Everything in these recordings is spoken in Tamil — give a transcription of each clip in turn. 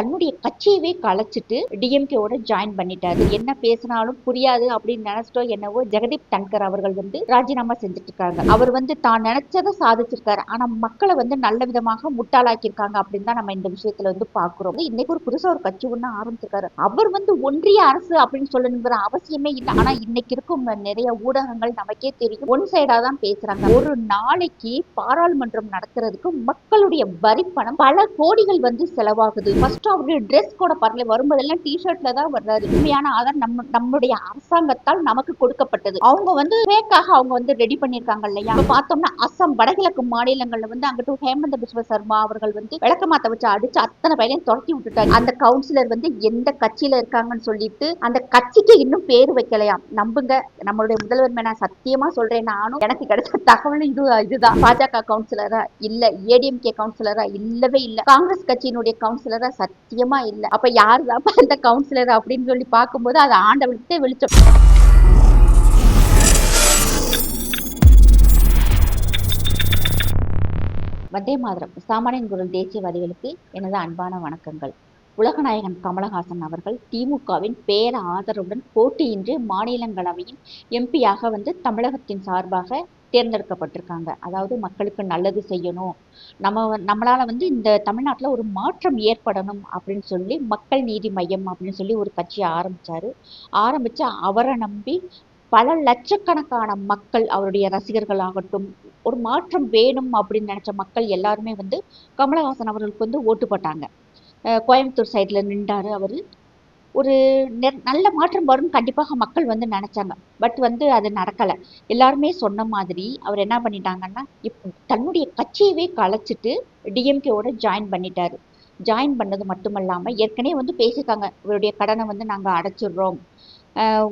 தன்னுடைய கட்சியவே கலைச்சிட்டு டிஎம்கேவோட ஜாயின் பண்ணிட்டாரு. என்ன பேசினாலும் புரியாது அப்படின்னு நினைச்சிட்டோ என்னவோ ஜெகதீப் தன்கர் அவர்கள் வந்து ராஜினாமா செஞ்சுட்டு இருக்காங்க அவர் வந்து தான் நினைச்சதை சாதிச்சிருக்காரு. ஆனா மக்களை வந்து நல்ல விதமாக முட்டாளாக்கியிருக்காங்க அப்படின்னு தான் நம்ம இந்த விஷயத்துல வந்து பாக்குறோம். இன்னைக்கு ஒரு புதுசா ஒரு கட்சி ஒண்ணு ஆரம்பிச்சிருக்காரு. அவர் வந்து ஒன்றிய அரசு அப்படின்னு சொல்லணுங்கிற அவசியமே இல்லை. ஆனா இன்னைக்கு இருக்கும் நிறைய ஊடகங்கள் நமக்கே தெரியும். ஒன் சைடா தான் பேசுறாங்க. ஒரு நாளைக்கு பாராளுமன்றம் நடத்துறதுக்கு மக்களுடைய வரி பணம் பல கோடிகள் வந்து செலவாகுது. ஃபர்ஸ்ட் அவருடைய ட்ரெஸ் கூட பாருங்க வரும்போதெல்லாம் டி ஷர்ட்ல தான் வர்றாரு. உண்மையான ஆதார் நம்ம நம்முடைய அரசாங்கத்தால் நமக்கு கொடுக்கப்பட்டது. அவங்க வந்து ஃபேக்காக அவங்க வந்து ரெடி பண்ணியிருக்காங்க இல்லையா? இப்ப பார்த்தோம்னா அஸ்ஸாம் வடகிழக்கு மாநிலங்கள்ல வந்து அங்கிட்டு ஹேமந்த பிஸ்வ சர்மா அவர்கள் வந்து விளக்கமாத்த வச்சு அடிச்சு அத்தனை பயிலையும் துரத்தி விட்டுட்டாங்க அந்த கவுன்சிலர் வந்து எந்த கட்சியில இருக்காங்கன்னு சொல்லிட்டு அந்த கட்சிக்கு இன்னும் பேர் வைக்கலையாம் நம்புங்க. நம்மளுடைய முதல்வர் மேல நான் சத்தியமா சொல்றேன். நானும் எனக்கு கிடைச்ச தகவல் இது இதுதான். பாஜக கவுன்சிலரா இல்ல ஏடிஎம்கே கவுன்சிலரா இல்லவே இல்ல. காங்கிரஸ் கட்சியினுடைய கவுன்சிலரா சத்தியம் இல்ல. அப்ப யாரு தான் அந்த கவுன்சிலர் அப்படின்னு சொல்லி பார்க்கும்போது அது ஆண்டவனுக்கு வெளிச்சம். வந்தே மாதிரம். சாமானியன் குரல் தேசியவாதிகளுக்கு எனது அன்பான வணக்கங்கள். உலகநாயகன் கமலஹாசன் அவர்கள் திமுகவின் பேர ஆதரவுடன் போட்டியின்றி மாநிலங்களவையின் எம்பியாக வந்து தமிழகத்தின் சார்பாக தேர்ந்தெடுக்கப்பட்டிருக்காங்க. அதாவது மக்களுக்கு நல்லது செய்யணும். நம்ம நம்மளால் நம்மளால வந்து இந்த தமிழ்நாட்டில் ஒரு மாற்றம் ஏற்படணும் அப்படின்னு சொல்லி மக்கள் நீதி மையம் அப்படின்னு சொல்லி ஒரு கட்சியை ஆரம்பிச்சாரு. ஆரம்பிச்சு அவரை நம்பி பல லட்சக்கணக்கான மக்கள் அவருடைய ரசிகர்கள் ஆகட்டும் ஒரு மாற்றம் வேணும் அப்படின்னு நினைச்ச மக்கள் எல்லாருமே வந்து கமலஹாசன் அவர்களுக்கு வந்து ஓட்டு போட்டாங்க. கோயம்புத்தூர் சைடில் நின்றாரு அவர். ஒரு நல்ல மாற்றம் வரும்னு கண்டிப்பாக மக்கள் வந்து நினச்சாங்க. பட் வந்து அது நடக்கலை. எல்லாருமே சொன்ன மாதிரி அவர் என்ன பண்ணிட்டாங்கன்னா இப் தன்னுடைய கட்சியவே கலைச்சிட்டு டிஎம்கேவோட ஜாயின் பண்ணிட்டாரு. ஜாயின் பண்ணது மட்டுமல்லாமல் ஏற்கனவே வந்து பேசியிருக்காங்க. இவருடைய கடனை வந்து நாங்கள் அடைச்சிடுறோம்.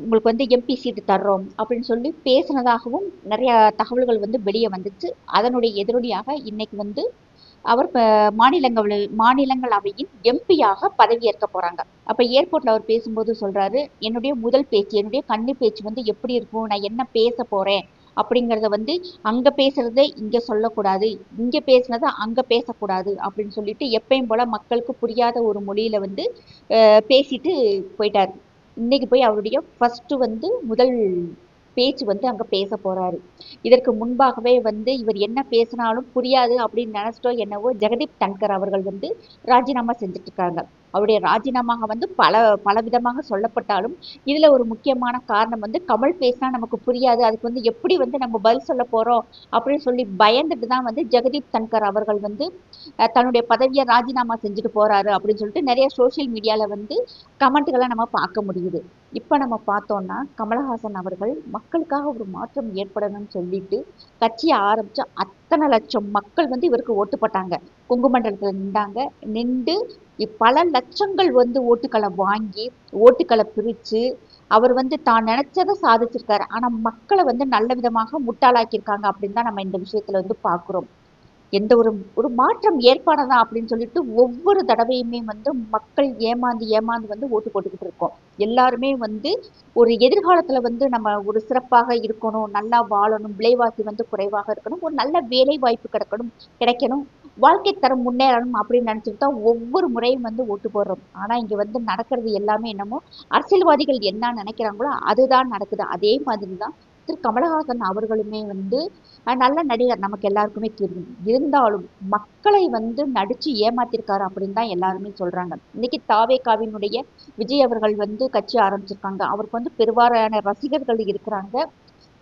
உங்களுக்கு வந்து எம்பி சீட்டு தர்றோம் அப்படின்னு சொல்லி பேசினதாகவும் நிறைய தகவல்கள் வந்து வெளியே வந்துச்சு. அதனுடைய எதிரொலியாக இன்னைக்கு வந்து அவர் ப- மாநிலங்களவை மாநிலங்களவையின் எம்பியாக பதவியேற்க போறாங்க. அப்ப ஏர்போர்ட்ல அவர் பேசும்போது சொல்றாரு என்னுடைய முதல் பேச்சு என்னுடைய கண்ணு பேச்சு வந்து எப்படி இருக்கும்? நான் என்ன பேச போறேன்? அப்படிங்கிறத வந்து அங்க பேசுறதை இங்க சொல்லக்கூடாது இங்க பேசுனதை அங்க பேசக்கூடாது அப்படின்னு சொல்லிட்டு எப்பயும் போல மக்களுக்கு புரியாத ஒரு மொழியில வந்து பேசிட்டு போயிட்டாரு. இன்னைக்கு போய் அவருடைய ஃபர்ஸ்ட் வந்து முதல் பேச்சு வந்து அங்க பேச போறாரு. இதற்கு முன்பாகவே வந்து இவர் என்ன பேசினாலும் புரியாது அப்படின்னு நினைச்சிட்டோ என்னவோ ஜெகதீப் தன்கர் அவர்கள் வந்து ராஜினாமா செஞ்சுட்டு இருக்காங்க. அவருடைய ராஜினாமாக வந்து பல பலவிதமாக சொல்லப்பட்டாலும் இதில் ஒரு முக்கியமான காரணம் வந்து கமல் பேசினா நமக்கு புரியாது. அதுக்கு வந்து எப்படி வந்து நம்ம பதில் சொல்ல போகிறோம் அப்படின்னு சொல்லி பயந்துட்டு தான் வந்து ஜெகதீப் தன்கர் அவர்கள் வந்து தன்னுடைய பதவியை ராஜினாமா செஞ்சுட்டு போகிறாரு அப்படின்னு சொல்லிட்டு நிறைய சோஷியல் மீடியாவில் வந்து கமெண்ட்டுகளை நம்ம பார்க்க முடியுது. இப்போ நம்ம பார்த்தோம்னா கமலஹாசன் அவர்கள் மக்களுக்காக ஒரு மாற்றம் ஏற்படணும்னு சொல்லிட்டு கட்சியை ஆரம்பிச்ச அத்தனை லட்சம் மக்கள் வந்து இவருக்கு ஓட்டு போட்டாங்க? கொங்கு மண்டலத்துல நின்றாங்க. நின்று பல லட்சங்கள் வந்து ஓட்டுக்களை வாங்கி ஓட்டுக்களை பிரிச்சு அவர் வந்து தான் நினைச்சதை சாதிச்சிருக்காரு. ஆனா மக்களை வந்து நல்ல விதமாக முட்டாளாக்கியிருக்காங்க அப்படின்னு தான் நம்ம இந்த விஷயத்துல வந்து பாக்குறோம் எந்த ஒரு ஒரு மாற்றம் ஏற்படாதா அப்படின்னு சொல்லிட்டு ஒவ்வொரு தடவையுமே வந்து மக்கள் ஏமாந்து ஏமாந்து வந்து ஓட்டு போட்டுக்கிட்டு இருக்கோம். எல்லாருமே வந்து ஒரு எதிர்காலத்துல வந்து நம்ம ஒரு சிறப்பாக இருக்கணும் நல்லா வாழணும் விலைவாசி வந்து குறைவாக இருக்கணும் ஒரு நல்ல வேலை வாய்ப்பு கிடைக்கணும் கிடைக்கணும் வாழ்க்கை தரம் முன்னேறணும் அப்படின்னு நினைச்சிட்டு தான் ஒவ்வொரு முறையும் வந்து ஓட்டு போடுறோம். ஆனா இங்க வந்து நடக்கிறது எல்லாமே என்னமோ அரசியல்வாதிகள் என்ன நினைக்கிறாங்களோ அதுதான் நடக்குது. அதே மாதிரி தான் திரு கமலஹாசன் அவர்களுமே வந்து நல்ல நடிகர் நமக்கு எல்லாருக்குமே தெரியும். இருந்தாலும் மக்களை வந்து நடிச்சு ஏமாத்திருக்காரு அப்படின்னு தான் எல்லாருமே சொல்றாங்க. இன்னைக்கு தாவேகாவினுடைய விஜய் அவர்கள் வந்து கட்சி ஆரம்பிச்சிருக்காங்க. அவருக்கு வந்து பெருவாரியான ரசிகர்கள் இருக்கிறாங்க.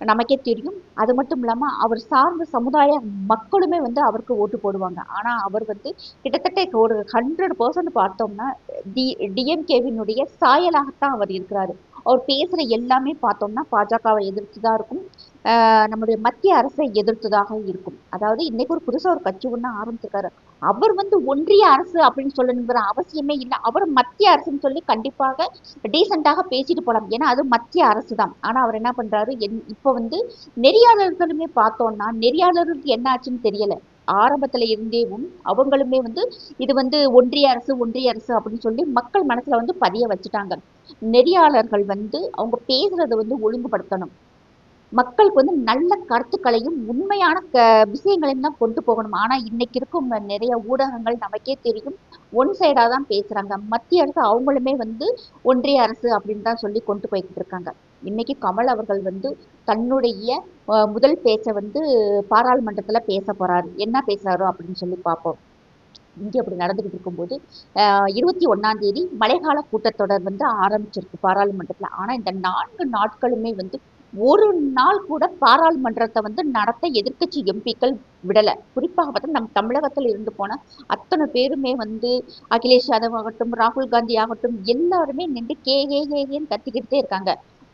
நமக்கே தெரியும். அது மட்டும் இல்லாம அவர் சார்ந்த சமுதாய மக்களுமே வந்து அவருக்கு ஓட்டு போடுவாங்க. ஆனா அவர் வந்து கிட்டத்தட்ட ஒரு ஹண்ட்ரட் பர்சன்ட் பார்த்தோம்னா டி டிஎம்கேவினுடைய சாயலாகத்தான் அவர் இருக்கிறாரு. அவர் பேசுகிற எல்லாமே பார்த்தோம்னா பாஜகவை எதிர்த்து தான் இருக்கும் நம்முடைய மத்திய அரசை எதிர்த்ததாக இருக்கும். அதாவது இன்னைக்கு ஒரு புதுசாக ஒரு கட்சி ஒன்று ஆரம்பிச்சிருக்காரு. அவர் வந்து ஒன்றிய அரசு அப்படின்னு சொல்லணுங்கிற அவசியமே இல்லை. அவர் மத்திய அரசுன்னு சொல்லி கண்டிப்பாக டீசெண்டாக பேசிட்டு போகலாம் ஏன்னா அது மத்திய அரசு தான் ஆனால் அவர் என்ன பண்றாரு? என் இப்போ வந்து நெறியாளர்களுமே பார்த்தோம்னா நெறியாளர்களுக்கு என்ன ஆச்சுன்னு தெரியலை. ஆரம்பத்தில் இருந்தேவும் அவங்களுமே வந்து இது வந்து ஒன்றிய அரசு ஒன்றிய அரசு அப்படின்னு சொல்லி மக்கள் மனசில் வந்து பதிய வச்சுட்டாங்க. நெறியாளர்கள் வந்து அவங்க பேசுறதை வந்து ஒழுங்குபடுத்தணும். மக்களுக்கு வந்து நல்ல கருத்துக்களையும் உண்மையான க விஷயங்களையும் தான் கொண்டு போகணும். ஆனா இன்னைக்கு இருக்கும் நிறைய ஊடகங்கள் நமக்கே தெரியும். ஒன் சைடாக தான் பேசுகிறாங்க மத்திய அரசு அவங்களுமே வந்து ஒன்றிய அரசு அப்படின்னு தான் சொல்லி கொண்டு போய்கிட்டு இருக்காங்க. இன்னைக்கு கமல் அவர்கள் வந்து தன்னுடைய அஹ், முதல் பேச்சை வந்து பாராளுமன்றத்தில் பேச போறாரு. என்ன பேசுறாரோ அப்படின்னு சொல்லி பார்ப்போம். இங்கே அப்படி நடந்துகிட்டு இருக்கும்போது இருபத்தி ஒண்ணாம் தேதி மழைக்கால கூட்டத்தொடர் வந்து ஆரம்பிச்சிருக்கு பாராளுமன்றத்தில். ஆனால் இந்த நான்கு நாட்களுமே வந்து ஒரு நாள் கூட பாராளுமன்றத்தை வந்து நடத்த எதிர்க்கட்சி எம்பிக்கள் விடலை. குறிப்பாக பார்த்தா நம்ம தமிழகத்தில் இருந்து போன அத்தனை பேருமே வந்து அகிலேஷ் யாதவ் ஆகட்டும் ராகுல் காந்தி ஆகட்டும் எல்லாருமே நின்று கே ஏ ஏன்னு கத்திக்கிட்டே இருக்காங்க.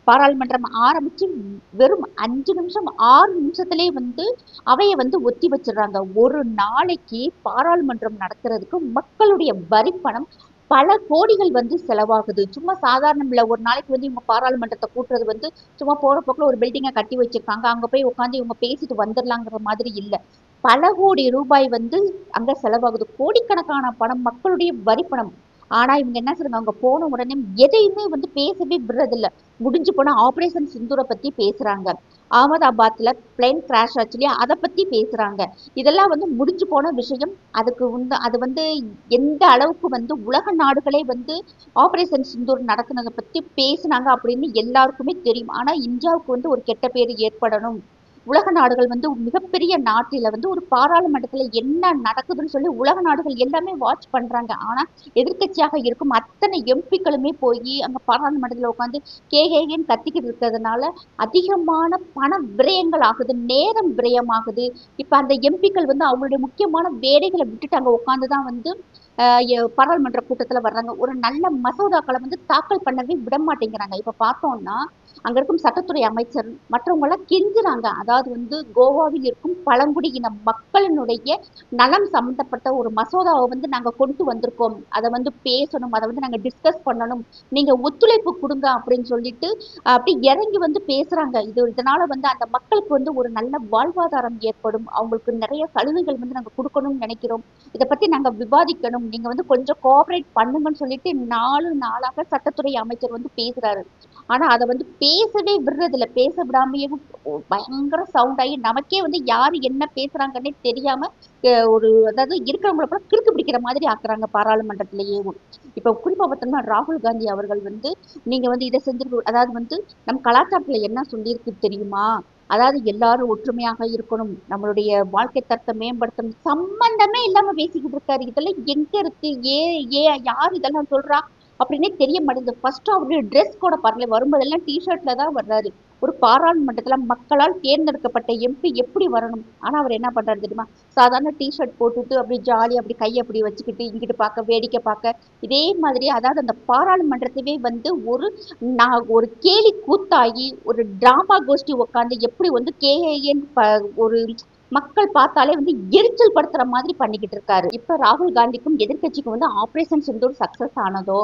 பாராளுமன்றம் ஆரம்பிச்சு வெறும் அஞ்சு நிமிஷம் ஆறு நிமிஷத்துலேயே வந்து அவையை வந்து ஒத்தி வச்சிடுறாங்க. ஒரு நாளைக்கு பாராளுமன்றம் நடத்துறதுக்கு மக்களுடைய வரிப்பணம் பல கோடிகள் வந்து செலவாகுது. சும்மா சாதாரணம் இல்லை. ஒரு நாளைக்கு வந்து இவங்க பாராளுமன்றத்தை கூட்டுறது வந்து சும்மா போற போக்குல ஒரு பில்டிங்கை கட்டி வச்சிருக்காங்க. அங்க போய் உட்காந்து இவங்க பேசிட்டு வந்துடலாங்கிற மாதிரி இல்லை. பல கோடி ரூபாய் வந்து அங்க செலவாகுது. கோடிக்கணக்கான பணம் மக்களுடைய வரிப்பணம் ஆனா இவங்க என்ன சொல்றாங்க? அவங்க போன உடனே எதையுமே வந்து பேசவே விடுறதில்ல. முடிஞ்சு போன ஆபரேஷன் சிந்தூரை பத்தி பேசுறாங்க. அகமதாபாத்ல பிளேன் கிராஷ் ஆச்சு இல்லையா? அதை பத்தி பேசுறாங்க. இதெல்லாம் வந்து முடிஞ்சு போன விஷயம். அதுக்கு வந்து அது வந்து எந்த அளவுக்கு வந்து உலக நாடுகளே வந்து ஆபரேஷன் சிந்தூர் நடத்துனதை பத்தி பேசுனாங்க அப்படின்னு எல்லாருக்குமே தெரியும். ஆனா இந்தியாவுக்கு வந்து ஒரு கெட்ட பேர் ஏற்படணும். உலக நாடுகள் வந்து மிகப்பெரிய நாட்டில வந்து ஒரு பாராளுமன்றத்துல என்ன நடக்குதுன்னு சொல்லி உலக நாடுகள் எல்லாமே வாட்ச் பண்றாங்க. ஆனா எதிர்க்கட்சியாக இருக்கும் அத்தனை எம்பிக்களுமே போய் அங்க பாராளுமன்றத்துல உட்காந்து கேகேன்னு கத்திக்கிட்டு இருக்கிறதுனால அதிகமான பண விரயங்கள் ஆகுது நேரம் விரயமாகுது. இப்ப அந்த எம்பிக்கள் வந்து அவங்களுடைய முக்கியமான வேலைகளை விட்டுட்டு அங்க உட்காந்து தான் வந்து பாராளுமன்ற கூட்டத்துல வர்றாங்க. ஒரு நல்ல மசோதாக்களை வந்து தாக்கல் பண்ணவே விட மாட்டேங்கிறாங்க இப்ப பார்த்தோம்னா அங்க இருக்கும் சட்டத்துறை அமைச்சர் மற்றவங்க எல்லாம் கெஞ்சுறாங்க. அதாவது வந்து கோவாவில் இருக்கும் பழங்குடியின மக்களினுடைய நலம் சம்பந்தப்பட்ட ஒரு மசோதாவை வந்து நாங்க கொண்டு வந்திருக்கோம். அதை வந்து பேசணும் அதை வந்து நாங்க டிஸ்கஸ் பண்ணணும். நீங்க ஒத்துழைப்பு கொடுங்க அப்படின்னு சொல்லிட்டு அப்படி இறங்கி வந்து பேசுறாங்க. இது இதனால வந்து அந்த மக்களுக்கு வந்து ஒரு நல்ல வாழ்வாதாரம் ஏற்படும். அவங்களுக்கு நிறைய சலுகைகள் வந்து நாங்க கொடுக்கணும்னு நினைக்கிறோம். இதை பத்தி நாங்க விவாதிக்கணும். நீங்க வந்து கொஞ்சம் கோஆபரேட் பண்ணுங்கன்னு சொல்லிட்டு நாலு நாளாக சட்டத்துறை அமைச்சர் வந்து பேசுறாரு. ஆனா அதை வந்து பேசவே விடுறதில்ல. பேச விடாமையே பயங்கர சவுண்ட் ஆகி நமக்கே வந்து யாரு என்ன பேசுறாங்கன்னே தெரியாம ஒரு அதாவது இருக்கிறவங்கள கூட கிறுக்கு பிடிக்கிற மாதிரி ஆக்குறாங்க பாராளுமன்றத்திலேயே. இப்ப குறிப்பா பார்த்தோம்னா ராகுல் காந்தி அவர்கள் வந்து நீங்க வந்து இதை செஞ்சிருக்க அதாவது வந்து நம் கலாச்சாரத்துல என்ன சொல்லியிருக்கு தெரியுமா? அதாவது எல்லாரும் ஒற்றுமையாக இருக்கணும் நம்மளுடைய வாழ்க்கை தரத்தை மேம்படுத்தணும் சம்பந்தமே இல்லாம பேசிக்கிட்டு இருக்காரு. இதெல்லாம் எங்க இருக்கு? ஏ ஏ யார் இதெல்லாம் சொல்றா? அப்படின்னே தெரிய மாட்டேங்குது. ஃபர்ஸ்ட் அவருடைய ட்ரெஸ் கூட பாருங்க வரும்போதெல்லாம் டிஷர்ட்ல தான் வர்றாரு. ஒரு பாராளுமன்றத்தில் மக்களால் தேர்ந்தெடுக்கப்பட்ட எம்பி எப்படி வரணும்? ஆனால் அவர் என்ன பண்றாரு தெரியுமா? சாதாரண டிஷர்ட் போட்டுட்டு அப்படி ஜாலி அப்படி கையை அப்படி வச்சுக்கிட்டு இங்கிட்டு பார்க்க வேடிக்கை பார்க்க இதே மாதிரி அதாவது அந்த பாராளுமன்றத்தையே வந்து ஒரு நான் ஒரு கேலி கூத்தாகி ஒரு டிராமா கோஷ்டி உட்காந்து எப்படி வந்து கேஏஎன் ஒரு மக்கள் பார்த்தாலே வந்து எரிச்சல் படுத்துற மாதிரி பண்ணிக்கிட்டு இருக்காரு. இப்ப ராகுல் காந்திக்கும் எதிர்க்கட்சிக்கும் வந்து ஆபரேஷன் சிந்தூர் சக்சஸ் ஆனதோ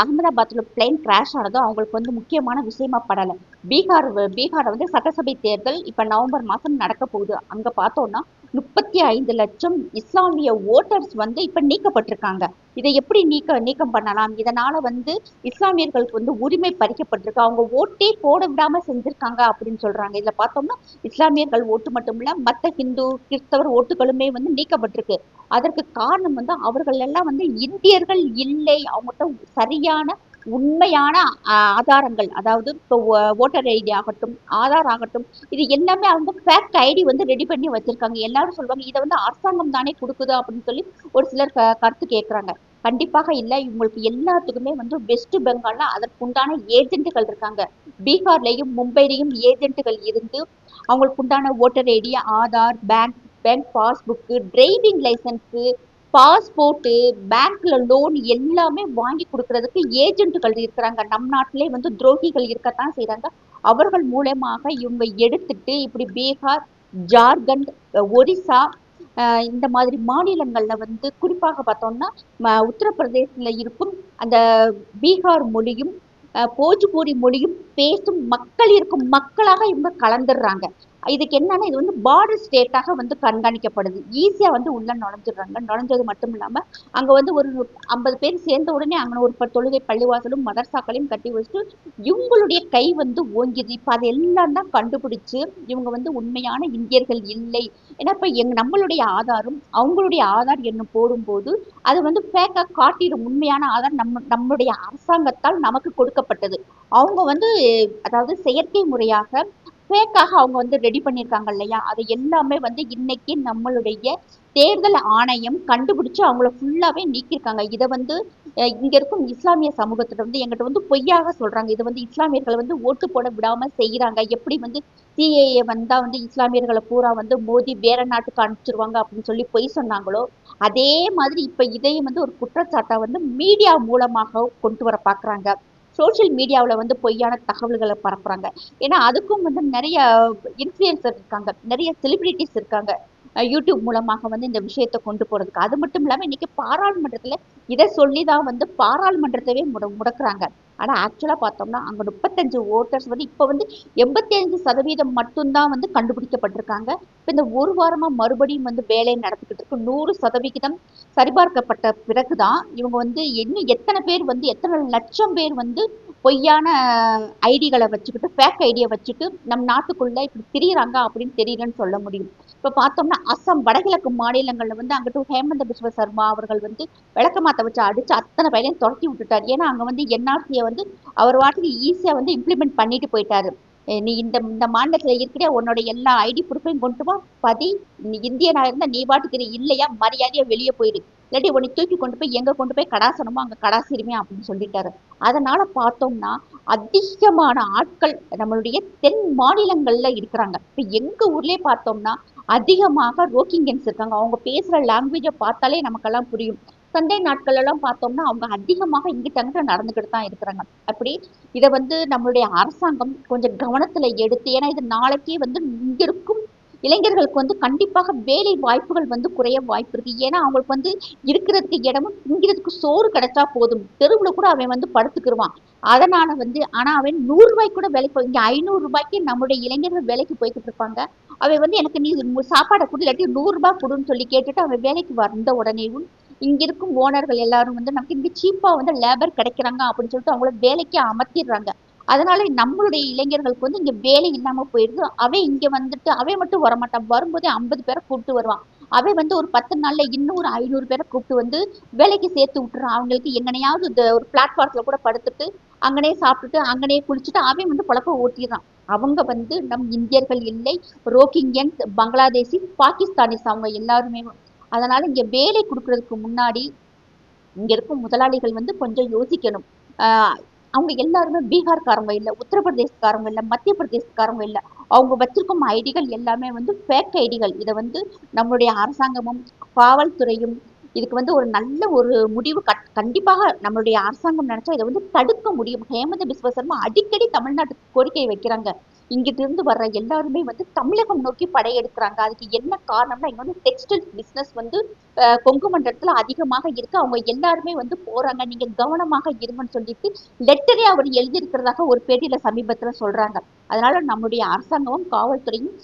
அகமதாபாத்ல பிளைன் கிராஷ் ஆனதோ அவங்களுக்கு வந்து முக்கியமான விஷயமா படல. பீகார் பீகார் வந்து சட்டசபை தேர்தல் இப்ப நவம்பர் மாசம் நடக்க போகுது. அங்க பார்த்தோம்னா முப்பத்தி ஐந்து லட்சம் இஸ்லாமிய ஓட்டர்ஸ் வந்து இப்ப நீக்கப்பட்டிருக்காங்க. இதை எப்படி நீக்க நீக்கம் பண்ணலாம்? இதனால வந்து இஸ்லாமியர்களுக்கு வந்து உரிமை பறிக்கப்பட்டிருக்கு. அவங்க ஓட்டே போட விடாம செஞ்சிருக்காங்க அப்படின்னு சொல்றாங்க. இதுல பார்த்தோம்னா இஸ்லாமியர்கள் ஓட்டு மட்டும் இல்ல மத்த ஹிந்து கிறிஸ்தவர் ஓட்டுகளுமே வந்து நீக்கப்பட்டிருக்கு. அதற்கு காரணம் வந்து அவர்கள் எல்லாம் வந்து இந்தியர்கள் இல்லை. அவங்ககிட்ட சரியான உண்மையான ஆதாரங்கள் அதாவது இப்போ ஓட்டர் ஐடி ஆகட்டும் ஆதார் ஆகட்டும் இது எல்லாமே அவங்க ஃபேக்ட் ஐடி வந்து ரெடி பண்ணி வச்சிருக்காங்க. எல்லாரும் சொல்லுவாங்க இதை வந்து அரசாங்கம் தானே கொடுக்குது அப்படின்னு சொல்லி ஒரு சிலர் க- கருத்து கேட்குறாங்க கண்டிப்பாக இல்லை. இவங்களுக்கு எல்லாத்துக்குமே வந்து வெஸ்ட் பெங்கால்ல அதற்குண்டான ஏஜென்ட்டுகள் இருக்காங்க. பீகார்லேயும் மும்பைலையும் ஏஜென்ட்டுகள் இருந்து அவங்களுக்கு உண்டான voter ID Aadhaar bank bank passbook driving licence passport பேங்க்ல லோன் எல்லாமே வாங்கி கொடுக்கறதுக்கு ஏஜென்ட்டுகள் இருக்கிறாங்க. நம் நாட்டிலே வந்து துரோகிகள் இருக்கத்தான் செய்கிறாங்க அவர்கள் மூலமாக இவங்க எடுத்துட்டு இப்படி பீகார் ஜார்க்கண்ட் ஒரிசா இந்த மாதிரி மாநிலங்கள்ல வந்து குறிப்பாக பார்த்தோம்னா உத்தரப்பிரதேசத்தில் இருக்கும் அந்த பீகார் மொழியும் அஹ் போஜ்பூரி மொழியும் பேசும் மக்கள் இருக்கும் மக்களாக இவங்க கலந்துடுறாங்க. இதுக்கு என்னன்னா இது வந்து பார்டர் ஸ்டேட்டாக வந்து கண்காணிக்கப்படுது. ஈஸியா வந்து உள்ள நுழைஞ்சிடுறாங்க. நுழைஞ்சது மட்டும் இல்லாம அங்க வந்து ஒரு ஐம்பது பேர் சேர்ந்த உடனே அங்க ஒரு தொழுகை பள்ளிவாசலும் மதர்சாக்களையும் கட்டி வச்சுட்டு இவங்களுடைய கை வந்து ஓங்கிது. இப்ப அதெல்லாம் தான் கண்டுபிடிச்சு இவங்க வந்து உண்மையான இந்தியர்கள் இல்லை. ஏன்னா இப்ப எங்க நம்மளுடைய ஆதாரம் அவங்களுடைய ஆதார் எண்ணம் போடும்போது அது வந்து ஃபேக்கா காட்டிடும். உண்மையான ஆதார் நம்ம நம்மளுடைய அரசாங்கத்தால் நமக்கு கொடுக்கப்பட்டது. அவங்க வந்து அதாவது செயற்கை முறையாக ஃபேக்காக அவங்க வந்து ரெடி பண்ணியிருக்காங்க இல்லையா? அது எல்லாமே வந்து இன்னைக்கு நம்மளுடைய தேர்தல் ஆணையம் கண்டுபிடிச்சு அவங்கள ஃபுல்லாகவே நீக்கியிருக்காங்க. இதை வந்து இங்கே இருக்கும் இஸ்லாமிய சமூகத்திட்ட வந்து எங்கிட்ட வந்து பொய்யாக சொல்கிறாங்க இது வந்து இஸ்லாமியர்களை வந்து ஓட்டு போட விடாமல் செய்கிறாங்க எப்படி வந்து சிஏஏ வந்தால் வந்து இஸ்லாமியர்களை பூரா வந்து மோதி வேற நாட்டுக்கு அனுப்பிச்சிருவாங்க அப்படின்னு சொல்லி பொய் சொன்னாங்களோ அதே மாதிரி இப்போ இதையும் வந்து ஒரு குற்றச்சாட்டை வந்து மீடியா மூலமாக கொண்டு வர பார்க்குறாங்க. சோஷியல் மீடியாவில் வந்து பொய்யான தகவல்களை பரப்புறாங்க. ஏன்னா அதுக்கும் வந்து நிறைய இன்ஃப்ளூயன்சர் இருக்காங்க. நிறைய செலிபிரிட்டிஸ் இருக்காங்க. யூடியூப் மூலமாக வந்து இந்த விஷயத்தை கொண்டு போகிறதுக்கு அது மட்டும் இல்லாமல் இன்றைக்கி பாராளுமன்றத்தில் இதை சொல்லி தான் வந்து பாராளுமன்றத்தவே முட முடக்கிறாங்க. ஆனால் ஆக்சுவலாக பார்த்தோம்னா அங்கே முப்பத்தஞ்சு ஓட்டர்ஸ் வந்து இப்போ வந்து எண்பத்தி அஞ்சு சதவீதம் மட்டும்தான் வந்து கண்டுபிடிக்கப்பட்டிருக்காங்க. இப்போ இந்த ஒரு வாரமாக மறுபடியும் வந்து வேலை நடந்துகிட்டு இருக்கு. நூறு சதவிகிதம் சரிபார்க்கப்பட்ட பிறகுதான் இவங்க வந்து இன்னும் எத்தனை பேர் வந்து எத்தனை லட்சம் பேர் வந்து பொய்யான ஐடிகளை வச்சுக்கிட்டு ஃபேக் ஐடியை வச்சுட்டு நம் நாட்டுக்குள்ளே இப்படி திரியிறாங்க அப்படின்னு தெரியலன்னு சொல்ல முடியும். இப்போ பார்த்தோம்னா அஸ்ஸாம் வடகிழக்கு மாநிலங்களில் வந்து அங்கிட்டு ஹேமந்த பிஸ்வ சர்மா அவர்கள் வந்து விளக்கமாத்த வச்சு அடித்து அத்தனை பையனையும் துரத்தி விட்டுட்டார். ஏன்னா அங்கே வந்து என்ஆர்சியை வந்து அவர் வாட்டுக்கு ஈஸியாக வந்து இம்ப்ளிமெண்ட் பண்ணிட்டு போயிட்டாரு. நீ இந்த இந்த மாநிலத்தில் இருக்கிற உன்னோட எல்லா ஐடி ப்ரூஃபையும் கொண்டு வா பதி நீ இந்தியனா இருந்தால் நீ பாட்டுக்கு இல்லையா மரியாதையாக வெளியே போயிடு இல்லாட்டி உன்னை தூக்கி கொண்டு போய் எங்க கொண்டு போய் கடாசனமோ அங்க கடாசிருமே அப்படின்னு சொல்லிட்டாரு. அதனால பார்த்தோம்னா அதிகமான ஆட்கள் நம்மளுடைய தென் மாநிலங்கள்ல இருக்கிறாங்க. இப்ப எங்க ஊர்லயே பார்த்தோம்னா அதிகமாக ரோக்கிங்கன்ஸ் இருக்காங்க. அவங்க பேசுற லாங்குவேஜை பார்த்தாலே நமக்கெல்லாம் புரியும். சண்டே நாட்கள் எல்லாம் பார்த்தோம்னா அவங்க அதிகமாக இங்கிட்ட அங்கிட்ட நடந்துகிட்டு தான் இருக்கிறாங்க. அப்படி இதை வந்து நம்மளுடைய அரசாங்கம் கொஞ்சம் கவனத்துல எடுத்து ஏன்னா இது நாளைக்கே வந்து இங்கிருக்கும் இளைஞர்களுக்கு வந்து கண்டிப்பாக வேலை வாய்ப்புகள் வந்து குறைய வாய்ப்பு இருக்கு. ஏன்னா அவங்களுக்கு வந்து இருக்கிறதுக்கு இடமும் திங்கிறதுக்கு சோறு கிடைச்சா போதும். தெருவில் கூட அவன் வந்து படுத்துக்கிடுவான் அதனால வந்து ஆனா அவன் நூறு ரூபாய்க்கு கூட வேலைக்கு போய் இங்க ஐநூறு ரூபாய்க்கு நம்முடைய இளைஞர்கள் வேலைக்கு போய்கிட்டு இருப்பாங்க. அவன் வந்து எனக்கு நீ சாப்பாடை கொடு இல்லாட்டி நூறு ரூபாய் கொடுன்னு சொல்லி கேட்டுட்டு அவன் வேலைக்கு வந்த உடனேவும் இங்க இருக்கும் ஓனர்கள் எல்லாரும் வந்து நமக்கு இங்க சீப்பா வந்து லேபர் கிடைக்கிறாங்க அப்படின்னு சொல்லிட்டு அவங்கள வேலைக்கு அமர்த்திடுறாங்க அதனால நம்மளுடைய இளைஞர்களுக்கு வந்து இங்க வேலை இல்லாம போயிருது அவன் இங்க வந்துட்டு அவன் மட்டும் வரமாட்டான் வரும்போதே ஐம்பது பேரை கூப்பிட்டு வருவான். அவன் வந்து ஒரு பத்து நாள்ல இன்னும் ஒரு ஐநூறு பேரை கூப்பிட்டு வந்து வேலைக்கு சேர்த்து விட்டுறான். அவங்களுக்கு எங்கனையாவது இந்த ஒரு பிளாட்ஃபார்ம்ல கூட படுத்துட்டு அங்கனே சாப்பிட்டுட்டு அங்கனே குளிச்சுட்டு அவன் வந்து பழக்கம் ஓட்டிடுறான். அவங்க வந்து நம் இந்தியர்கள் இல்லை ரோகிங்கன் பங்களாதேசி பாகிஸ்தானிஸ் அவங்க எல்லாருமே. அதனால இங்க வேலை கொடுக்கறதுக்கு முன்னாடி இங்க இருக்கும் முதலாளிகள் வந்து கொஞ்சம் யோசிக்கணும். ஆஹ் அவங்க எல்லாருமே பீகார்காரங்க இல்லை உத்தரப்பிரதேசக்காரங்க இல்லை மத்திய பிரதேசக்காரங்க இல்லை. அவங்க வச்சிருக்கும் ஐடிகள் எல்லாமே வந்து ஃபேக் ஐடிகள். இதை வந்து நம்மளுடைய அரசாங்கமும் காவல்துறையும் இதுக்கு வந்து ஒரு நல்ல ஒரு முடிவு கட்- கண்டிப்பாக நம்மளுடைய அரசாங்கம் நினைச்சா இதை வந்து தடுக்க முடியும். ஹேமந்த பிஸ்வசர்மா அடிக்கடி தமிழ்நாட்டுக்கு கோரிக்கை வைக்கிறாங்க. இங்கிட்டு இருந்து வர்ற எல்லாருமே வந்து தமிழகம் நோக்கி படையெடுக்கிறாங்க. அதுக்கு என்ன காரணம்னா இங்க வந்து டெக்ஸ்டைல் பிசினஸ் வந்து கொங்கு மண்டலத்துல அதிகமாக இருக்கு. அவங்க எல்லாருமே வந்து போறாங்க. நீங்க கவனமாக இருங்கன்னு சொல்லிட்டு லெட்டரே அவர் எழுதியிருக்கிறதாக ஒரு பேட்டியில சமீபத்துல சொல்றாங்க. அதனால நம்முடைய அரசாங்கமும் காவல்துறையும்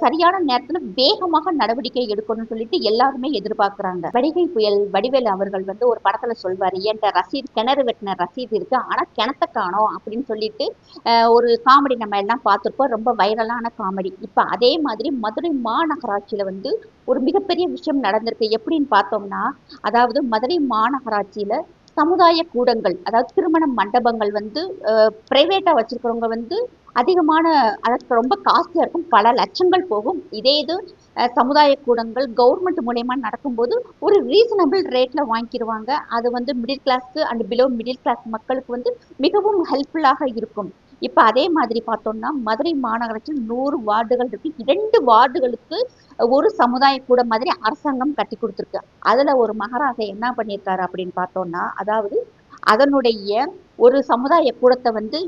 சரியான நேரத்துல வேகமாக நடவடிக்கை எடுக்கணும்னு சொல்லிட்டு எல்லாருமே எதிர்பார்க்கிறாங்க. வடிகை புயல் வடிவேல் அவர்கள் வந்து ஒரு படத்துல சொல்வாரு என்கிட்ட ரசீது கிணறு வெட்டின ரசீது இருக்கு ஆனா கிணத்த காணோம் அப்படின்னு சொல்லிட்டு ஒரு காமெடி நம்ம எல்லாம் பார்த்திருப்போம். ரொம்ப வைரலான காமெடி. இப்ப அதே மாதிரி மதுரை மாநகராட்சியில வந்து ஒரு மிகப்பெரிய விஷயம் நடந்திருக்கு. எப்படின்னு பார்த்தோம்னா அதாவது மதுரை மாநகராட்சியில சமுதாய கூடங்கள் அதாவது திருமண மண்டபங்கள் வந்து பிரைவேட்டா வச்சிருக்கிறவங்க வந்து அதிகமான அதற்கு ரொம்ப காஸ்ட்லியா இருக்கும். பல லட்சங்கள் போகும். இதே இது சமுதாய கூடங்கள் கவர்மெண்ட் மூலயமா நடக்கும்போது ஒரு ரீசனபிள் ரேட்ல வாங்கிடுவாங்க அது வந்து மிடில் கிளாஸ்க்கு அண்ட் பிலோ மிடில் கிளாஸ் மக்களுக்கு வந்து மிகவும் ஹெல்ப்ஃபுல்லாக இருக்கும். இப்ப அதே மாதிரி பார்த்தோம்னா மதுரை மாநகராட்சியில் நூறு வார்டுகள் இருக்கு. இரண்டு வார்டுகளுக்கு ஒரு சமுதாய கூட மாதிரி அரசாங்கம் கட்டி கொடுத்துருக்கு. அதுல ஒரு மகாராஜா என்ன பண்ணியிருக்காரு அப்படின்னு பார்த்தோம்னா அதாவது அதனுடைய ஒரு சமுதாய கூடத்தை வந்து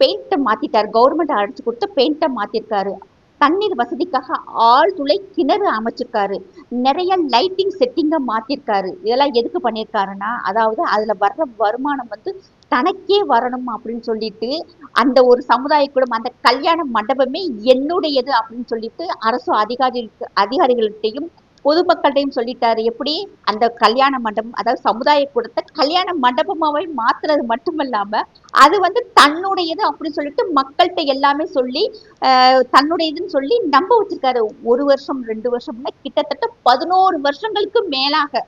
பெயிண்ட்டை மாற்றிட்டார் கவர்மெண்ட் அழைச்சி கொடுத்து பெயிண்ட்டை மாற்றிருக்காரு தண்ணீர் வசதிக்காக ஆழ்துளை கிணறு அமைச்சிருக்காரு. நிறைய லைட்டிங் செட்டிங்கை மாற்றிருக்காரு இதெல்லாம் எதுக்கு பண்ணியிருக்காருன்னா அதாவது அதில் வர்ற வருமானம் வந்து தனக்கே வரணும் அப்படின்னு சொல்லிட்டு அந்த ஒரு சமுதாய கூடம் அந்த கல்யாண மண்டபமே என்னுடையது அப்படின்னு சொல்லிட்டு அரசு அதிகாரிகளுக்கு அதிகாரிகள்கிட்டையும் பொதுமக்கள்கிட்டையும் சொல்லிட்டாரு. எப்படி? அந்த கல்யாண மண்டபம் அதாவது சமுதாய கூடத்தை கல்யாண மண்டபமாவே மாத்துறது மட்டுமல்லாம அது வந்து தன்னுடையது அப்படின்னு சொல்லிட்டு மக்கள்கிட்ட எல்லாமே சொல்லி தன்னுடையதுன்னு சொல்லி நம்ப வச்சிருக்காரு. ஒரு வருஷம் ரெண்டு வருஷம்னா கிட்டத்தட்ட பதினோரு வருஷங்களுக்கு மேலாக.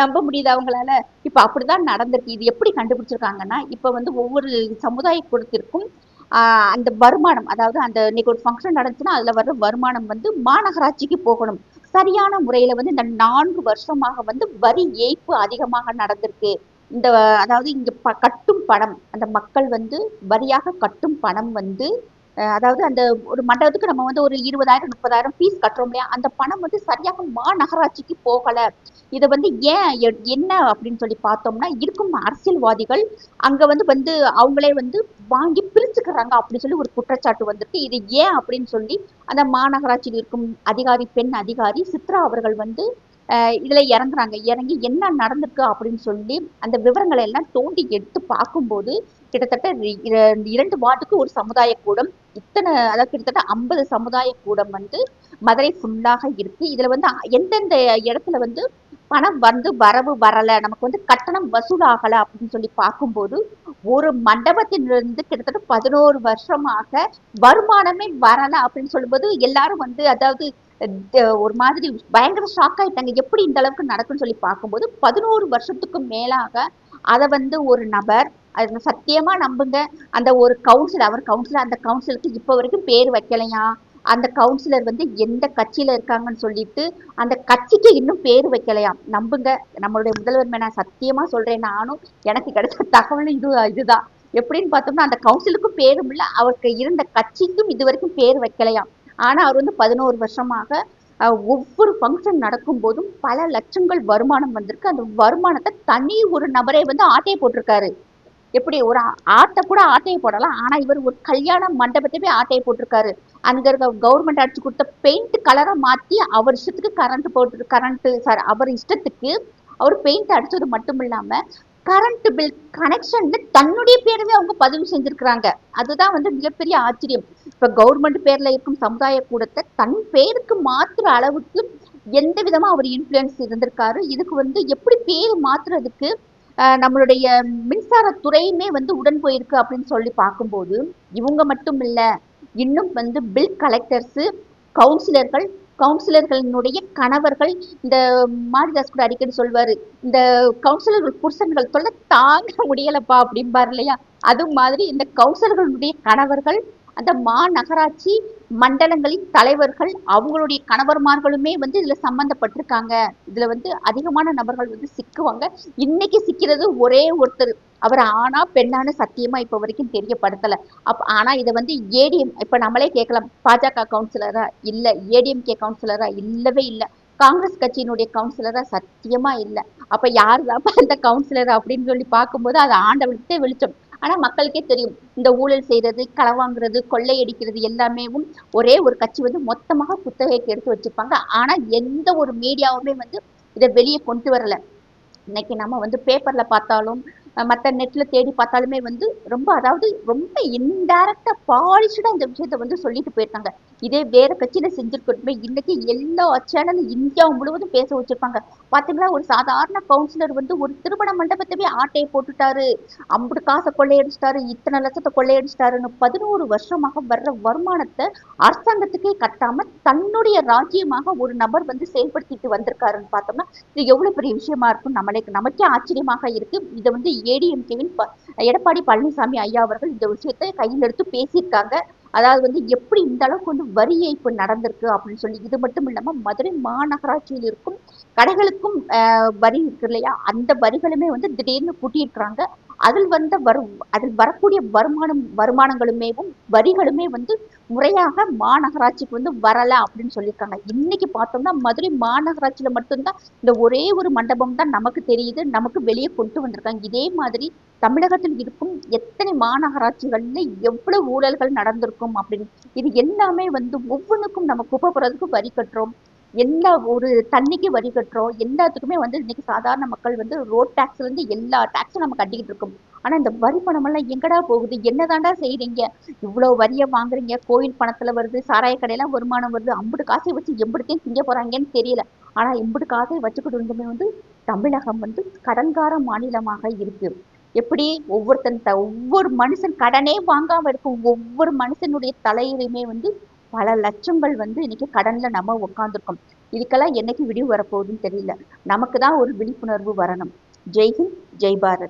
நம்ப முடியுது அவங்களால? இப்ப அப்படிதான் நடந்திருக்கு. இது எப்படி கண்டுபிடிச்சிருக்காங்கன்னா இப்ப வந்து ஒவ்வொரு சமுதாய கூடத்திற்கும் ஆஹ் அந்த வருமானம் அதாவது அந்த இன்னைக்கு ஒரு ஃபங்க்ஷன் நடந்துச்சுன்னா அதுல வர்ற வருமானம் வந்து மாநகராட்சிக்கு போகணும். சரியான முறையில வந்து இந்த நான்கு வருஷமாக வந்து வரி ஏய்ப்பு அதிகமாக நடந்திருக்கு. இந்த அதாவது இங்க ப- கட்டும் பணம் அந்த மக்கள் வந்து வரியாக கட்டும் பணம் வந்து அதாவது அந்த ஒரு மண்டபத்துக்கு நம்ம வந்து ஒரு இருபதாயிரம் முப்பதாயிரம் ஃபீஸ் கட்டுறோம் இல்லையா? அந்த பணம் வந்து சரியாக மாநகராட்சிக்கு போகல. இதை வந்து ஏன் எ- என்ன அப்படின்னு சொல்லி பார்த்தோம்னா இருக்கும் அரசியல்வாதிகள் அங்க வந்து வந்து அவங்களே வந்து வாங்கி பிரிச்சுக்கிறாங்க அப்படின்னு சொல்லி ஒரு குற்றச்சாட்டு வந்திருக்கு. இது ஏன் அப்படின்னு சொல்லி அந்த மாநகராட்சியில் இருக்கும் அதிகாரி பெண் அதிகாரி சித்ரா அவர்கள் வந்து அஹ் இதுல இறங்குறாங்க. இறங்கி என்ன நடந்திருக்கு அப்படின்னு சொல்லி அந்த விவரங்களை எல்லாம் தோண்டி எடுத்து பார்க்கும்போது கிட்டத்தட்ட இர- இரண்டு வார்டுக்கு ஒரு சமுதாய கூடம். இத்தனை அதாவது கிட்டத்தட்ட ஐம்பது சமுதாய கூடம் வந்து மதுரை ஃபுல்லாக இருக்கு. இதுல வந்து எந்தெந்த இடத்துல வந்து பணம் வந்து வரவு வரல நமக்கு வந்து கட்டணம் வசூலாகல அப்படின்னு சொல்லி பார்க்கும்போது ஒரு மண்டபத்திலிருந்து கிட்டத்தட்ட பதினோரு வருஷமாக வருமானமே வரல அப்படின்னு சொல்லும்போது எல்லாரும் வந்து அதாவது ஒரு மாதிரி பயங்கர ஷாக் ஆயிட்டாங்க. எப்படி இந்த அளவுக்கு நடக்குன்னு சொல்லி பார்க்கும்போது பதினோரு வருஷத்துக்கு மேலாக அதை வந்து ஒரு நபர் அது சத்தியமா நம்புங்க. அந்த ஒரு கவுன்சிலர் அவர் கவுன்சிலர் அந்த கவுன்சிலருக்கு இப்ப வரைக்கும் பேர் வைக்கலையா? அந்த கவுன்சிலர் வந்து எந்த கட்சியில இருக்காங்கன்னு சொல்லிட்டு அந்த கட்சிக்கு இன்னும் பேர் வைக்கலையாம் நம்புங்க. நம்மளுடைய முதல்வர் மேல நான் சத்தியமா சொல்றேன். நானும் எனக்கு கிடைச்ச தகவல் இது இதுதான். எப்படின்னு பார்த்தோம்னா அந்த கவுன்சிலுக்கும் பேரும் இல்லை. அவருக்கு இருந்த கட்சிக்கும் இது வரைக்கும் பேர் வைக்கலையாம் ஆனா அவர் வந்து பதினோரு வருஷமாக ஒவ்வொரு ஃபங்க்ஷன் நடக்கும் போதும் பல லட்சங்கள் வருமானம் வந்திருக்கு. அந்த வருமானத்தை தனி ஒரு நபரே வந்து ஆட்டையை போட்டிருக்காரு. எப்படி ஒரு ஆட்டை கூட ஆட்டையை போடலாம். ஆனா இவர் ஒரு கல்யாண மண்டபத்தையே ஆட்டையை போட்டிருக்காரு. அங்க இருக்க கவர்மெண்ட் அடிச்சு கொடுத்த பெயிண்ட் கலரை மாத்தி அவர் இஷ்டத்துக்கு கரண்ட் போட்டு கரண்ட் சாரி அவர் இஷ்டத்துக்கு அவர் பெயிண்ட் அடிச்சது மட்டும் இல்லாம கரண்ட் பில் கனெக்ஷன்ல தன்னுடைய பேரவே அவங்க பதிவு செஞ்சிருக்கிறாங்க. அதுதான் வந்து மிகப்பெரிய ஆச்சரியம். இப்ப கவர்மெண்ட் பேர்ல இருக்கும் சமுதாய கூடத்தை தன் பேருக்கு மாத்துற அளவுக்கு எந்த விதமா அவர் இன்ஃப்ளூயன்ஸ் இருந்திருக்காரு? இதுக்கு வந்து எப்படி பேர் மாத்துறதுக்கு நம்மளுடைய மின்சாரத்துறையுமே வந்து உடன் போயிருக்கு அப்படின்னு சொல்லி பார்க்கும்போது இவங்க மட்டும் இல்ல இன்னும் வந்து பில் கலெக்டர்ஸ் கவுன்சிலர்கள் கவுன்சிலர்களினுடைய கணவர்கள் இந்த மாரிதாஸ் கூட அடிக்கடி சொல்வார் இந்த கவுன்சிலர்கள் புருஷன்கள் தொல்லை தாங்க முடியலப்பா அப்படிம்பார் இல்லையா? அது மாதிரி இந்த கவுன்சிலர்களுடைய கணவர்கள் அந்த மாநகராட்சி மண்டலங்களின் தலைவர்கள் அவங்களுடைய கணவர்மார்களுமே வந்து இதுல சம்பந்தப்பட்டிருக்காங்க. இதுல வந்து அதிகமான நபர்கள் வந்து சிக்குவாங்க. இன்னைக்கு சிக்கிறது ஒரே ஒருத்தர். அவர் ஆனா பெண்ணான சத்தியமா இப்ப வரைக்கும் தெரியப்படுத்தல. அப்ப ஆனா இதை வந்து ஏடிஎம் இப்ப நம்மளே கேட்கலாம். பாஜக கவுன்சிலரா? இல்ல. ஏடிஎம்கே கவுன்சிலரா? இல்லவே இல்லை. காங்கிரஸ் கட்சியினுடைய கவுன்சிலரா? சத்தியமா இல்லை. அப்ப யாருதான் அந்த கவுன்சிலர் அப்படின்னு சொல்லி பார்க்கும்போது அது ஆண்டவனுக்கே வெளிச்சம். ஆனா மக்களுக்கே தெரியும். இந்த ஊழல் செய்யறது களவாங்கிறது கொள்ளையடிக்கிறது எல்லாமே ஒரே ஒரு கட்சி வந்து மொத்தமாக குத்தகைக்கு எடுத்து வச்சிருப்பாங்க. ஆனா எந்த ஒரு மீடியாவுமே வந்து இதை வெளியே கொண்டு வரல. இன்னைக்கு நம்ம வந்து பேப்பர்ல பார்த்தாலும் மற்ற மத்த நெட்ல தேடி பார்த்தாலுமே வந்து ரொம்ப அதாவது ரொம்ப இன்டைரக்டா பாலிஷ்டா இந்த விஷயத்த வந்து சொல்லிட்டு போயிருக்காங்க. இதே வேற கட்சியில செஞ்சிருக்கட்டுமே இன்னைக்கு எல்லா சேனலும் இந்தியா முழுவதும் பேச வச்சிருப்பாங்க. பாத்தீங்களா ஒரு சாதாரண கவுன்சிலர் வந்து ஒரு திருமண மண்டபத்தவே ஆட்டையை போட்டுட்டாரு. அம்புட்டு காசை கொள்ளையடிச்சிட்டாரு இத்தனை லட்சத்தை கொள்ளையடிச்சிட்டாருன்னு பதினோரு வருஷமாக வர்ற வருமானத்தை அரசாங்கத்துக்கே கட்டாம தன்னுடைய ராஜ்யமாக ஒரு நபர் வந்து செயல்படுத்திட்டு வந்திருக்காருன்னு பார்த்தோம்னா இது எவ்வளவு பெரிய விஷயமா இருக்கும் நம்மளே நமக்கே ஆச்சரியமாக இருக்கு. இதை வந்து ஏடிஎம்கேவின் எடப்பாடி பழனிசாமி ஐயா அவர்கள் இந்த விஷயத்தை கையில் எடுத்து பேசியிருக்காங்க. அதாவது வந்து எப்படி இந்த அளவுக்கு வந்து வரி ஏய்ப்பு நடந்திருக்கு அப்படின்னு சொல்லி இது மட்டும் இல்லாமல் மதுரை மாநகராட்சியில் இருக்கும் கடைகளுக்கும் வரி இருக்கு இல்லையா? அந்த வரிகளுமே வந்து திடீர்னு கூட்டியிருக்கிறாங்க. அதில் வந்த வரும் அதில் வரக்கூடிய வருமானம் வருமானங்களுமேவும் வரிகளுமே வந்து முறையாக மாநகராட்சிக்கு வந்து வரல அப்படின்னு சொல்லியிருக்காங்க. இன்னைக்கு பார்த்தோம்னா மதுரை மாநகராட்சியில மட்டும்தான் இந்த ஒரே ஒரு மண்டபம் தான் நமக்கு தெரியுது நமக்கு வெளியே கொண்டு வந்திருக்காங்க. இதே மாதிரி தமிழகத்தில் இருக்கும் எத்தனை மாநகராட்சிகள்ல எவ்வளவு ஊழல்கள் நடந்திருக்கும் அப்படின்னு இது எல்லாமே வந்து ஒவ்வொன்றுக்கும் நம்ம குப்பை போறதுக்கு வரி கட்டுறோம். எல்லா ஒரு தண்ணிக்கு வரி கட்டுறோம். எல்லாத்துக்குமே வந்து இன்னைக்கு சாதாரண மக்கள் வந்து ரோட் டேக்ஸ்ல இருந்து எல்லா டேக்ஸும் நம்ம கட்டிக்கிட்டு இருக்கோம். ஆனா இந்த வரி பணம் எல்லாம் எங்கடா போகுது? என்னதாண்டா செய்யறீங்க இவ்வளவு வரியை வாங்குறீங்க. கோயில் பணத்துல வருது சாராய கடையெல்லாம் வருமானம் வருது. அம்புட்டு காசை வச்சு எம்பிடுத்தையும் திங்க போறாங்கன்னு தெரியல. ஆனா எம்பிட்டு காசை வச்சுக்கிட்டு இருந்துமே வந்து தமிழகம் வந்து கடன்கார மாநிலமாக இருக்கு. எப்படி? ஒவ்வொருத்தன் த- ஒவ்வொரு மனுஷன் கடனே வாங்காம இருக்கும். ஒவ்வொரு மனுஷனுடைய தலையிலுமே வந்து பல லட்சங்கள் வந்து இன்னைக்கு கடன்ல நம்ம உட்காந்துருக்கோம் இதுக்கெல்லாம் என்னைக்கு விடிவு வரப்போகுதுன்னு தெரியல. நமக்கு தான் ஒரு விழிப்புணர்வு வரணும். ஜெய்ஹிந்த் ஜெய் பாரத்.